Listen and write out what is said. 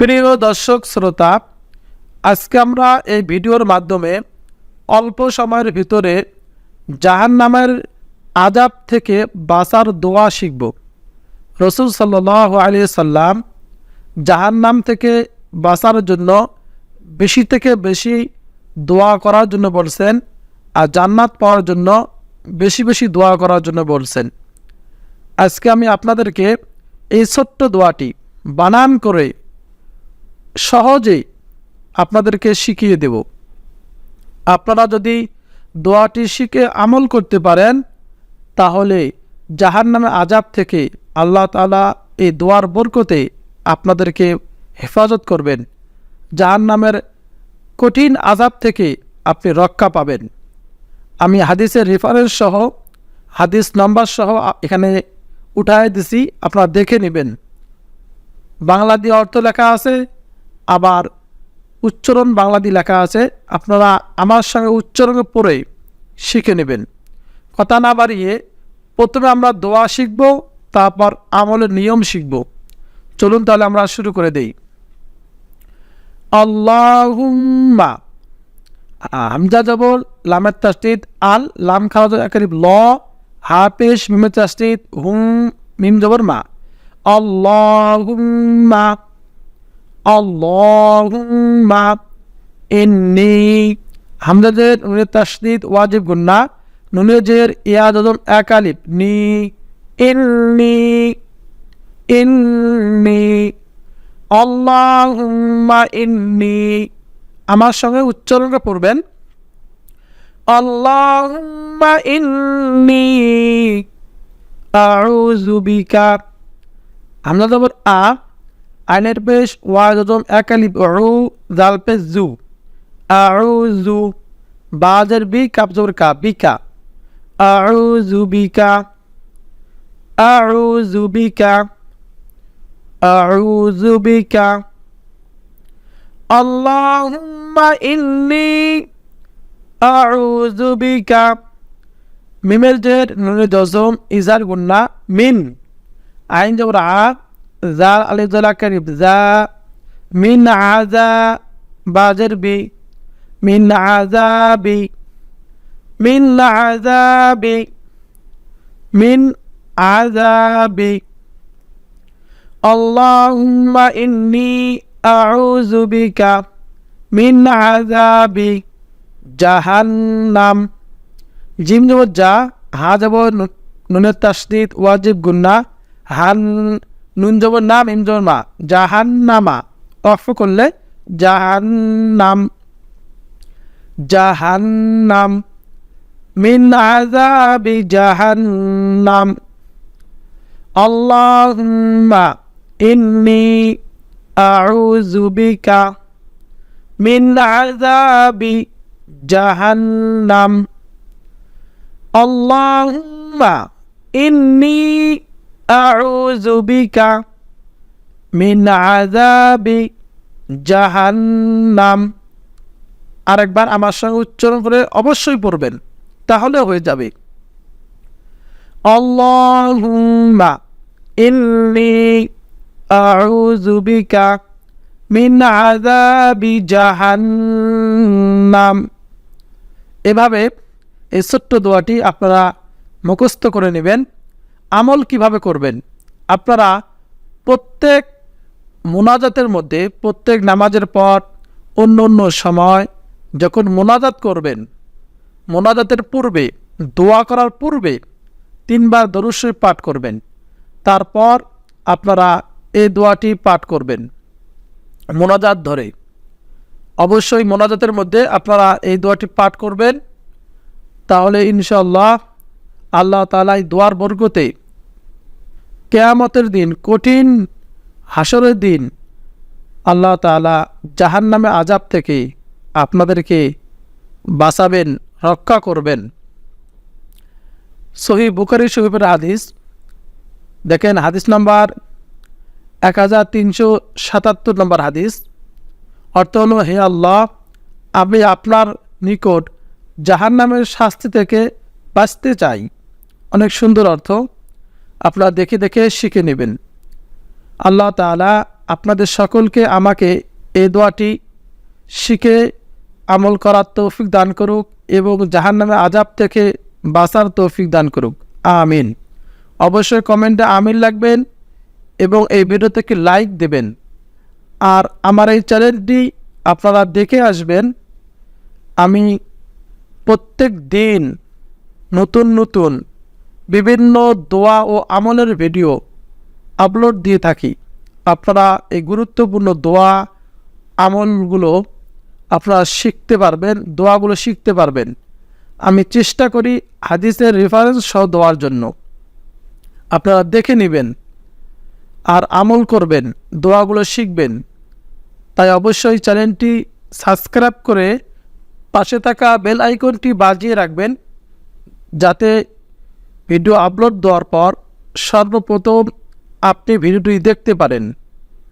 প্রিয় দর্শক, শ্রোতা, আজকে আমরা এই ভিডিওর মাধ্যমে অল্প সময়ের ভিতরে জাহান নামের আজাব থেকে বাঁচার দোয়া শিখব। রসুল সাল্লাহ আলী সাল্লাম জাহান নাম থেকে বাঁচার জন্য বেশি থেকে বেশি দোয়া করার জন্য বলছেন আর জান্নাত পাওয়ার জন্য বেশি বেশি দোয়া করার জন্য বলছেন। আজকে আমি আপনাদেরকে এই ছোট্ট দোয়াটি বানান করে সহজেই আপনাদেরকে শিখিয়ে দেব। আপনারা যদি দোয়াটি শিখে আমল করতে পারেন, তাহলে জাহান নামে আজাব থেকে আল্লাহ তালা এই দোয়ার বরকতে আপনাদেরকে হেফাজত করবেন। জাহান নামের কঠিন আজাব থেকে আপনি রক্ষা পাবেন। আমি হাদিসের রেফারেন্স সহ, হাদিস নাম্বার সহ এখানে উঠায় দিছি, আপনারা দেখে নেবেন। বাংলা দিয়ে অর্থ লেখা আছে আবার উচ্চারণ বাংলা লেখা আছে, আপনারা আমার সঙ্গে উচ্চারণ পড়ে শিখে নেবেন। কথা না বাড়িয়ে প্রথমে আমরা দোয়া শিখব, তারপর আমলের নিয়ম শিখব। চলুন তাহলে আমরা শুরু করে দেই। আল্লাহুম্মা, হামজা জবর, লামের তাস্তিদ আল, লাম খাওয়া একারিব ল হা পেশ মিমের তাস্তিদ হুম, মিম জবর, মা। আল্লাহুম্মা আল্লাহুম্মা ইন্নি হামজা জের নুনের তাসদিদ ওয়াজিব গুন্না নুনের ইয়া দদম একালিপ নি ইন্নি ইন্নি আল্লাহুম্মা ইন্নি আমার সঙ্গে উচ্চারণ পড়বেন। আল্লাহুম্মা ইন্নি আউযু বিকা আমরা যেমন আ আইনের পেশ ওয়াজম একালিপ উ জাল পেশ জু আউযু বাজের বি কাপ জবর কা বিকা আউযু বিকা আউযু বিকা আউযু বিকা আল্লাহুম্মা ইন্নি। আউযু বিকা মিমের জের নুনে জজম ইজার গুন্না মিন। আইন জবর জাল আলি জলা কারিব জা মিন আজা বাজের বি মিন আজাবি মিন আজাবি মিন আজাবি اللهم إني أعوذ بك من عذاب জাহান্নাম জিম যাব যা হা যাব নু- নুনের তাসদিদ ওয়াজিব গুন্না হান নুন যাব নাম ইম যাব মা। জাহান্নামা। অফ করলে জাহান্নাম। জাহান্নাম। মিন আযাবি জাহান্নাম। আল্লাহুম্মা ইন্নী আউযু বিকা মিন আযাবি জাহান্নাম। আল্লাহুম্মা ইন্নী আউযু বিকা মিন আযাবি জাহান্নাম আরেকবার আমার সঙ্গে উচ্চারণ করে অবশ্যই পড়বেন, তাহলে হয়ে যাবে। আল্লাহুম্মা ইন্নী আউযু বিকা মিন আযাবি জাহান্নাম। এভাবে এই ছোট্ট দোয়াটি আপনারা মুখস্থ করে নেবেন। আমল কীভাবে করবেন? আপনারা প্রত্যেক মোনাজাতের মধ্যে, প্রত্যেক নামাজের পর, অন্য অন্য সময় যখন মোনাজাত করবেন, মোনাজাতের পূর্বে, দোয়া করার পূর্বে তিনবার দরুশ্বই পাঠ করবেন। তারপর আপনারা এই দোয়াটি পাঠ করবেন মোনাজাত ধরে। অবশ্যই মোনাজাতের মধ্যে আপনারা এই দোয়াটি পাঠ করবেন। তাহলে ইনশাল্লাহ আল্লাহ তালা এই দোয়ার বর্গতে কেয়ামতের দিন, কঠিন হাসরের দিন, আল্লাহ তালা জাহান নামে আজাব থেকে আপনাদেরকে বাঁচাবেন, রক্ষা করবেন। সহি বুখারি শহীবের হাদিস, দেখেন হাদিস নাম্বার এক হাজার তিনশো সাতাত্তর নম্বর হাদিস, অর্থ হলো, হে আল্লাহ, আমি আপনার নিকট জাহান নামের শাস্তি থেকে বাঁচতে চাই। অনেক সুন্দর অর্থ। আপনারা দেখে দেখে শিখে নেবেন। আল্লাহ তাআলা আপনাদের সকলকে আমাকে এই দোয়াটি শিখে আমল করার তৌফিক দান করুক এবং জাহান্নামে আজাব থেকে বাঁচার তৌফিক দান করুক। আমিন। অবশ্যই কমেন্টে আমিন লাগবেন এবং এই ভিডিও থেকে লাইক দেবেন। আর আমার এই চ্যানেলটি আপনারা দেখে আসবেন। আমি প্রত্যেক দিন নতুন নতুন বিভিন্ন দোয়া ও আমলের ভিডিও আপলোড দিয়ে থাকি। আপনারা এই গুরুত্বপূর্ণ দোয়া আমলগুলো আপনারা শিখতে পারবেন, দোয়াগুলো শিখতে পারবেন। আমি চেষ্টা করি হাদিসের রেফারেন্স সহ দেওয়ার জন্য। আপনারা দেখে নেবেন আর আমল করবেন, দোয়াগুলো শিখবেন। তাই অবশ্যই চ্যানেলটি সাবস্ক্রাইব করে পাশে থাকা বেল আইকনটি বাজিয়ে রাখবেন, যাতে ভিডিও আপলোড দেওয়ার পর সর্বপ্রথম আপনি ভিডিওটি দেখতে পারেন।